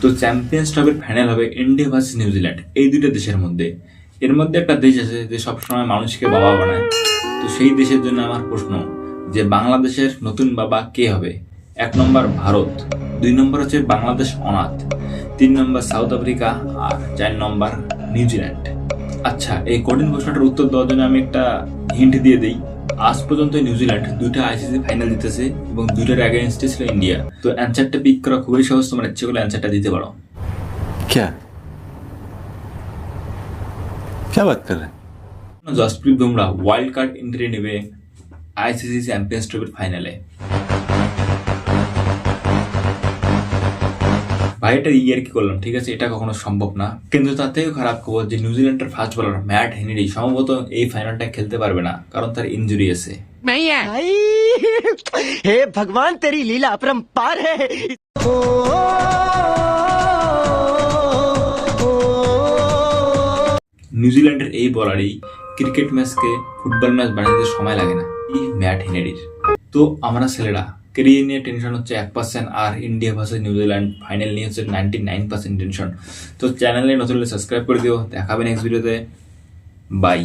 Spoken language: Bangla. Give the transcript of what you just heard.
তো চ্যাম্পিয়ন্স ট্রফির ফাইনাল হবে ইন্ডিয়া ভার্সেস নিউজিল্যান্ড এই দুটো দেশের মধ্যে। এর মধ্যে একটা দেশ আছে যে সবসময় মানুষকে বাবা বানায়। তো সেই দেশের জন্য আমার প্রশ্ন, যে বাংলাদেশের নতুন বাবা কে হবে? এক নম্বর ভারত, দুই নম্বর হচ্ছে বাংলাদেশ অনাথ, তিন নম্বর সাউথ আফ্রিকা আর চার নম্বর নিউজিল্যান্ড আচ্ছা এই কঠিন প্রশ্নটার উত্তর দেওয়ার জন্য আমি একটা হিন্ট দিয়ে দিই। আজ পর্যন্ত নিউজিল্যান্ড দুইটা আইসিসি ফাইনাল জিতেছে এবং দুইটার অ্যাগেনস্টে ছিল ইন্ডিয়া তো অ্যান্সারটা পিক করা খুবই সহজ তোমার ইচ্ছে করলে অ্যান্সারটা দিতে পারো क्या क्या बात कर रहे हैं Jasprit Bumrah wild card entry নেবে আইসিসি চ্যাম্পিয়ন্স ট্রফির ফাইনালে ভাই ইয়ার কি করলাম ঠিক আছে? এটা কখনো সম্ভব না। কিন্তু তার থেকেও খারাপ খবর যে নিউজিল্যান্ডের ফার্স্ট বলার ম্যাট হেনরি সম্ভবত এই ফাইনালটা খেলতে পারবে না কারণ তার ইঞ্জুরি আছে। হে ভগবান তেরি লীলা অপরম্পার হে। নিউজিল্যান্ডের এই বলারই ক্রিকেট ম্যাচকে ফুটবল ম্যাচ বানাতে সময় লাগে না। এই ম্যাট হেনেরির তো আমরা ছেলেরা কেরিয়ার নিয়ে টেনশন হচ্ছে এক পার্সেন্ট আর India versus New Zealand final নিয়ে হচ্ছে নাইনটি নাইন পার্সেন্ট টেনশন তো চ্যানেলে নতুন সাবস্ক্রাইব করে দিও। দেখাবে নেক্সট ভিডিওতে বাই